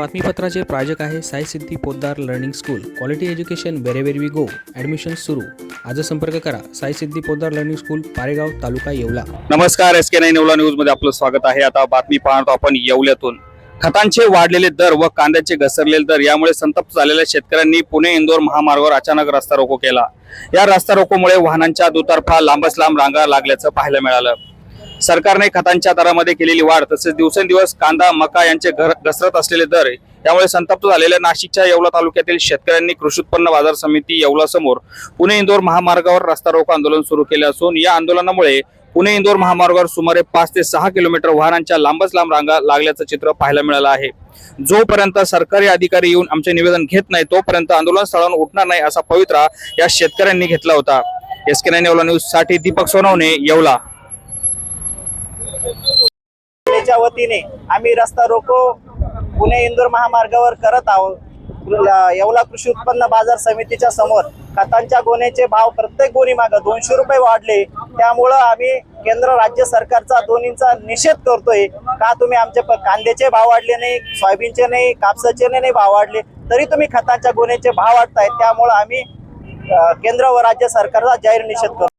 बातमीपत्राचे प्रायोजक आहे Sai Siddhi Poddar learning school. Quality education wherever we go admission सुरू. आज संपर्क करा. Sai Siddhi Poddar learning school Paregaon taluka Yeola. नमस्कार एस के नाईन येवला न्यूजमध्ये आपलं स्वागत आहे. आता बातमी पाहतो आपण येवल्यातून. खतांचे वाढलेले दर व कांद्याचे घसरलेले दर यामुळे संतप्त झालेल्या शेतकऱ्यांनी पुणे इंदोर महामार्गावर अचानक रस्ता रोको केला. या रस्ता रोकोमुळे वाहनांच्या दुतर्फा लांबच लांब रांगा लागल्याचं पाहायला मिळालं. सरकारने खतांच्या दरामध्ये केलेली वाढ तसेच दिवसेंदिवस कांदा मका यांचे घर घसरत असलेले दर यामुळे संतप्त झालेल्या नाशिकच्या येवला तालुक्यातील शेतकऱ्यांनी कृषी उत्पन्न बाजार समिती येवला समोर पुणे इंदोर महामार्गावर रस्ता रोको आंदोलन सुरू केले असून या आंदोलनामुळे पुणे इंदोर महामार्गावर सुमारे पाच ते सहा किलोमीटर वाहनांच्या लांबच लांब रांगा लागल्याचं चित्र पाहायला मिळालं आहे. जोपर्यंत सरकारी अधिकारी येऊन आमचे निवेदन घेत नाही तोपर्यंत आंदोलन स्थळावर उठणार नाही असा पवित्रा या शेतकऱ्यांनी घेतला होता. एस के नाईन येवला न्यूजसाठी दीपक सोनवणे येवला. च्या वतीने आम्ही रस्ता रोको पुणे इंदूर महामार्गावर करत आहोत. येवला कृषी उत्पन्न बाजार समितीच्या समोर खतांच्या गोण्याचे भाव प्रत्येक गोणी मागे दोनशे रुपये वाढले. त्यामुळं आम्ही केंद्र राज्य सरकारचा दोन्हींचा निषेध करतोय. का तुम्ही आमचे कांद्याचे भाव वाढले नाही सोयाबीनचे नाही कापसाचे नाही भाव वाढले तरी तुम्ही खतांच्या गोण्याचे भाव वाढतायत त्यामुळं आम्ही केंद्र व राज्य सरकारचा जाहीर निषेध करतो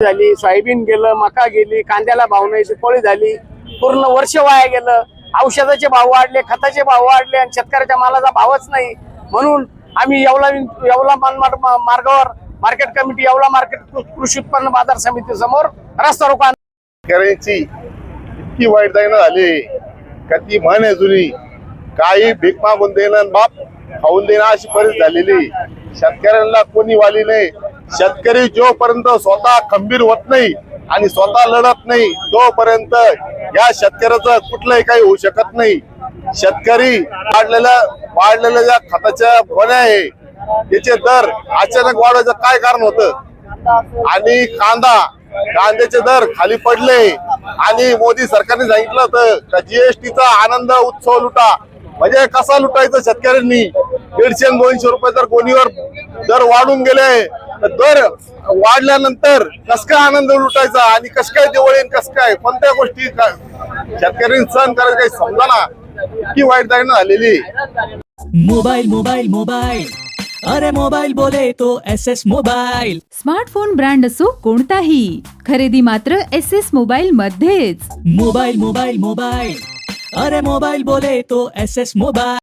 झाली सोयाबीन गेलं मका गेली कांद्याला भाव नाही सुपाळी झाली पूर्ण वर्ष वाया गेलं. औषधाचे भाव वाढले खताचे भाव वाढले आणि शेतकऱ्याच्या मालाचा भावच नाही. म्हणून आम्ही येवला येवला मानमाड मार्गावर मार्केट कमिटी येवला मार्केट कृषी उत्पन्न बाजार समिती समोर रस्ता रोको. शेतकऱ्यांची इतकी वाईट जाईना झाली. का ती म्हण आहे जुनी काही भीक मागून देणं आणि बाप खाऊन देणं अशी परिस्थिती झालेली. शेतकऱ्यांना कोणी वाली नाही. शेतकरी जोपर्यंत स्वतः खंबीर होत नाही आणि स्वतः लढत नाही तोपर्यंत या शेतकऱ्याचं कुठलंही काही होऊ शकत नाही. शेतकरी वाढलेल्या वाढलेल्या ज्या खताच्या गोण्या आहे त्याचे दर अचानक वाढवायचं काय कारण होतं? आणि कांदा कांद्याचे दर खाली पडले. आणि मोदी सरकारने सांगितलं होतं का जीएसटीचा आनंद उत्सव लुटा. म्हणजे कसा लुटायचं शेतकऱ्यांनी? दीडशे दोनशे रुपये जर कोणीवर दर वाढून गेले. दर वाढल्यानंतर कस काय आनंद लुटायचा आणि कस काय दिवाळी कस काय कोणत्या गोष्टी का- शेतकऱ्यांनी सहन करायचं काही समजा ना इतकी वाईट जाईन झालेली. मोबाइल मोबाइल मोबाइल अरे मोबाइल बोले तो S S mobile smartphone brand असो कोणताही खरेदी मात्र एस एस मोबाईल मध्येच. मोबाइल मोबाइल मोबाइल अरे मोबाइल बोले तो एस एस मोबाइल